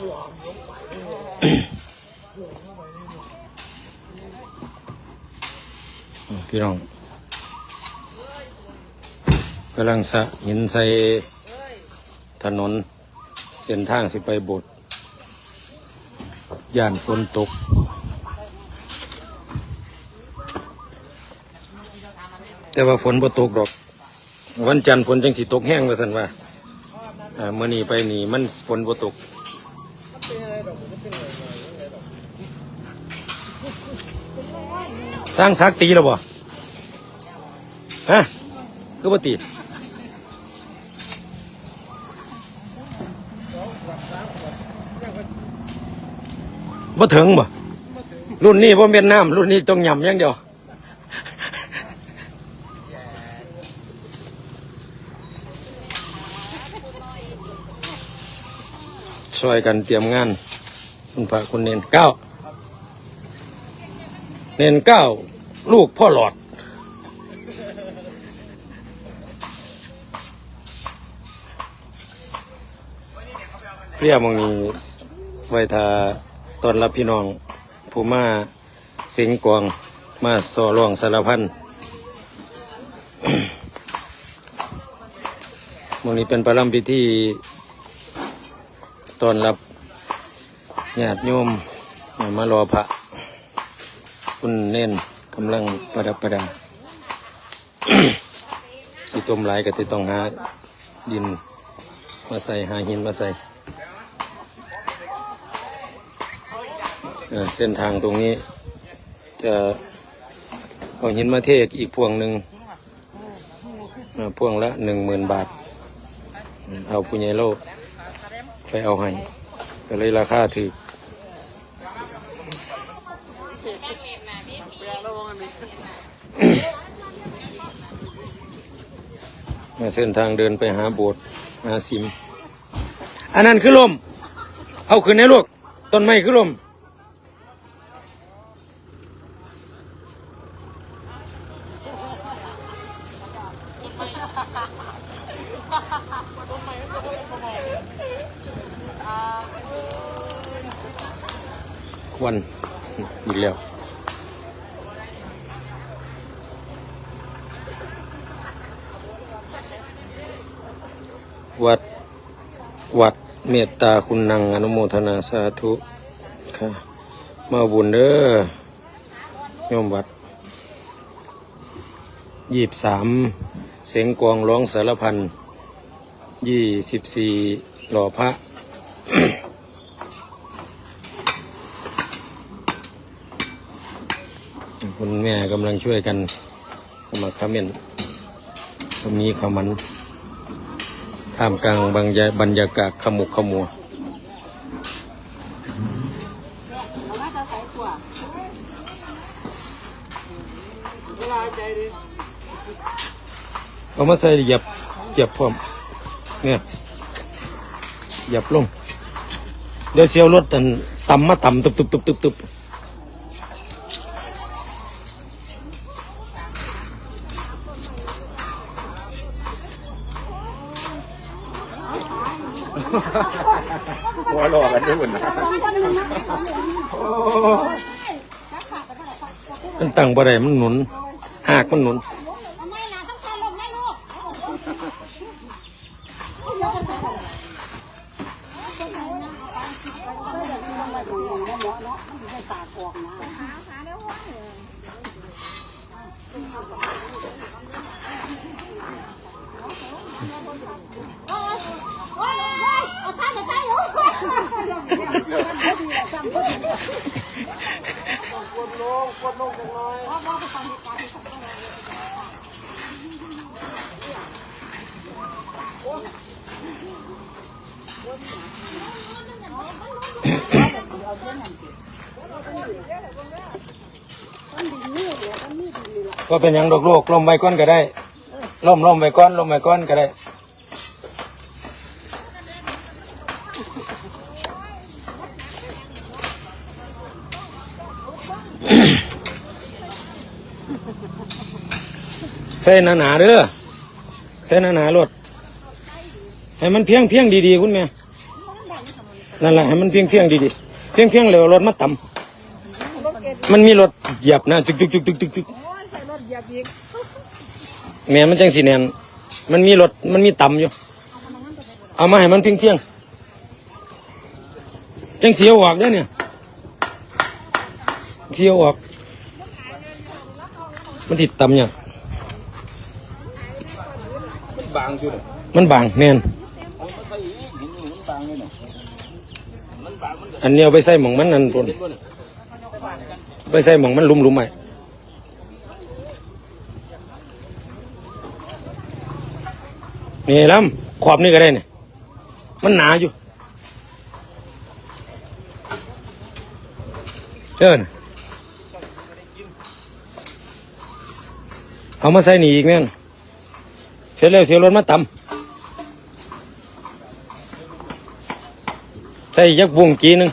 พี่น้องกำลังสะหินใส่ถนน เส้นทางสิไปบสถ์ย่านฝนตก แต่ว่าฝนบ่ตกดอก วันจันทร์ฝนจังสิตกแห้งว่าสันว่าอ่าเมื่อนี้ไปนี่มันฝนบ่ตก สร้างซักตีแล้วบ่ฮะก็บ่ตีบ่ถึงบ่รุ่นนี้บ่เมียนน้ำรุ่นนี้ต้องยำอย่างเดียวช่วยกันเตรียมงาน คุณพระคุณเนนเก้า เนนเก้าลูกพ่อหลอด เรียกมองนี้ไว้ทาตอนรับพี่น้องผู้มาสียงกวางมาสอร้องสารพันมองนี้เป็นประลัมพิธีตอนรับญาติโยมมารอพระ คุณเน้นกำลังประดับประดาที่ต้มหลายก็จะต้องหาดินมาใส่หาหินมาใส่เส้นทางตรงนี้ จะเอาหินมาเทอีกพวงหนึ่งพวงละหนึ่งหมื่นบาท เอาปุญญโลไปเอาให้ก็เลยราคาถือ เส้นทางเดินไปหาโบสถ์หาสิม อันนั้นคือลม เอาขึ้นในลูก ต้นไม้คือลมควันอีกแล้ว วัดวัดเมตตาคุณนังอนุโมทนาสาธุค่ะ มาบุญเด้อโยมวัดยี่บสามเสียงกวงร้องสารพันยี่สิบสี่หล่อพระคุณแม่กำลังช่วยกันเอามาคอมเมนต์ตรงนี้ขามัน ท่ามกลางบางยาบรรยากาศขมุกขมัวเอามาใส่หยับหยับพร้อมเนี่ยหยับลง เดี๋ยวเสียวรถตันต่ำมาต่ำตุบตุบตุบตุบตุบ หัวหลอกกันด้วยหุ่นนะมันตั้งบ่ได้มันหนุน หากมันหนุนไม่ล่ะต้องการลมได้ลูก โอ้ยโอ้ยเอาท่านมาใส่อยู่ ก็เป็นอย่างดอกโลกลมไว้ก้อนก็ได้ล่มล่มไว้ก้อนล่มไว้ก้อนก็ได้ ส่หนาๆเด้อใส่หนาๆรถให้มันเพียงเพียงดีๆคุณแม่นั่นแหละให้มันเพียงเพียงดีๆเพียงเพียงๆเลยเอารถมาต่ำมันมีรถเหยียบนะตึกตึกตึกตึกตึกตึกแม่มันจังสีแนนมันมีรถมันมีต่ำอยู่ เอามาให้มันเพียงเพียงจังเสียวออกเด้เนี่ยเสียวออก มันติดต่ำเนี่ย บางจุดมันบางแน่นอันนี้เอาไปใส่หมองมันนั่นปุ่นไปใส่หมองมันลุมลุมๆไปนี่ลำขอบนี่ก็ได้เนี่ยมันหนาอยู่เอินเอามาใส่นี่อีกแม่น เสร็จแล้วเสียรถมาตำใส่ยักบุ้งจีหนึง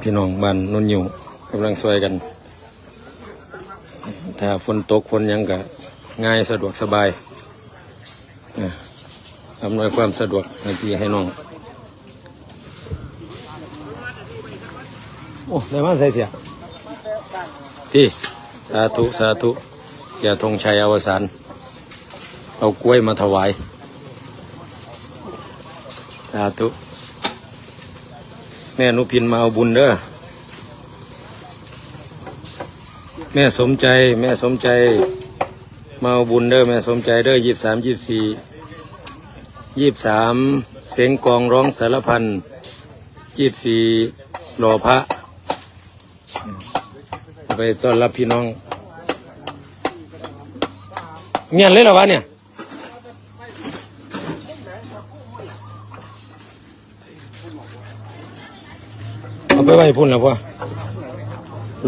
พี่น้องบ้านนนอยู่กำลังช่วยกัน ถ้าฝนตกฝนยังก็ง่ายสะดวกสบายอำนวยความสะดวกให้พี่ให้น้อง อ้ได้มาใส่เสียพี่สาธุสาธุอย่าธงชัยอวสานเอากล้วยมาถวาย สาธุ แม่นุพินมาเอาบุญเด้อแม่สมใจ แม่สมใจ มาเอาบุญเด้อแม่สมใจเด้อยี่สามยี่สี่ยี่สามเสียงกองร้องสารพันยี่สี่รอพระ ไปต้อนรับพี่น้อง เมียนเลยเหรอวะเนี่ย เอาไปไว้พุ่นแล้วพ่อ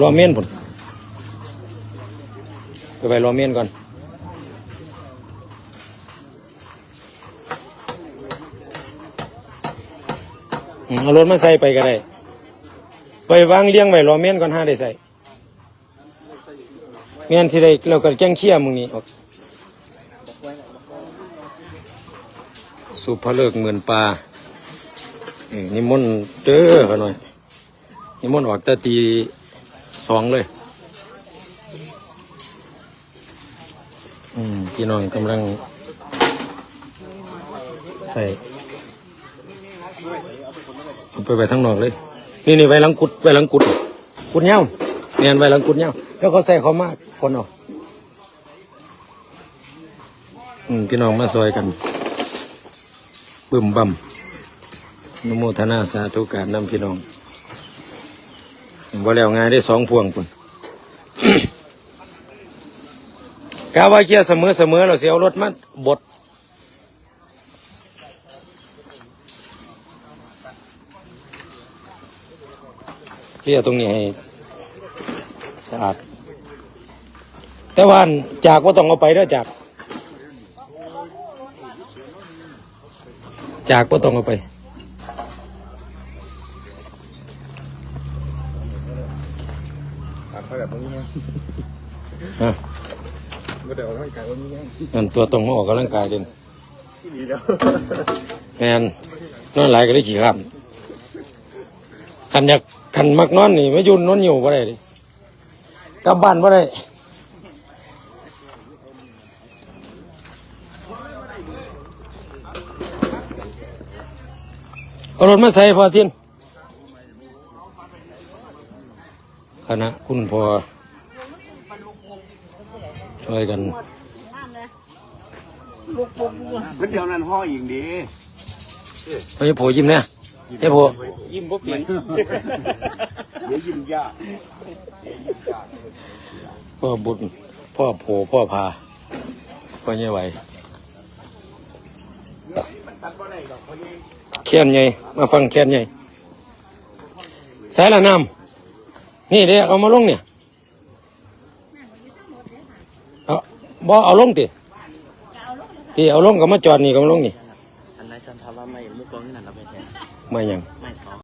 รอเมียนพุ่นไปไว้รอเมียนก่อนเอารถมาใส่ไปก็ได้ ไปวางเลี้ยงไว้รอเมียนก่อนห้าได้ใส่ เมียนสิได้เราก็แจ้งเขี้ยมึงนี่ออกสุภเลิกหมื่นปลาอืมนิมนต์เด้อขะหน่อยนิมนต์ออกแต่ตีสองเลย อืมพี่น้องกำลังใส่เอาไปไปทั้งนอกเลย นี่นี่ไว้ลังกุดไว้ลังกุด กุดเงาเมียนไว้ลังกุดเงาแล้วเขาใส่เขามาก คนเอาอืมพี่น้องมาซอยกันบึมบัมนโมทนาสาธุการนำพี่น้องบ่แล้วงานได้สองพวงคุณกาว่าเคียเสมอเสมอเราเสียรถมาบดเคลียตรงนี้ให้สะอาด แต่ว่าอันจากว่าต้องเอาไปเด้อจาก จากว่าต้องเอาไปครับเท่ากับตรงนี้ฮะก็เดี๋ยวร่างกายวันนี้นั่นตัวตรงมาออกกำลังกายเด่นที่ดีแล้วแมนนอนหลายก็ได้ขี่ข้ามขันอยากขันมักนอนนี่ไม่ยุ่นนอนอยู่บ่ได้ดิกลับบ้านบ่ได้ เอารถมาใส่พอเทียนคณะคุณพอช่วยกันเดี๋ยวนั้นห่ออีกดีเฮ้ยโผยิ้มเนี่ยเฮ้ยโผยิ้มบ่เปลี่ยนเดี๋ยวยิ้มยากพ่อบุญพ่อโผพ่อพาพ่อใหญ่ไหว แค้นใหญ่มาฟังแค้นใหญ่สายละน้ำนี่เด้เอามาลงเนี่ยเอาบ่เอาลงติที่เอาลงก็มาจอดนี่ก็มาลงนี่อันนั้นจันทร์ว่าไม่มุกกองนี่นั่นเราไปแชร์มาหยังไม่สอง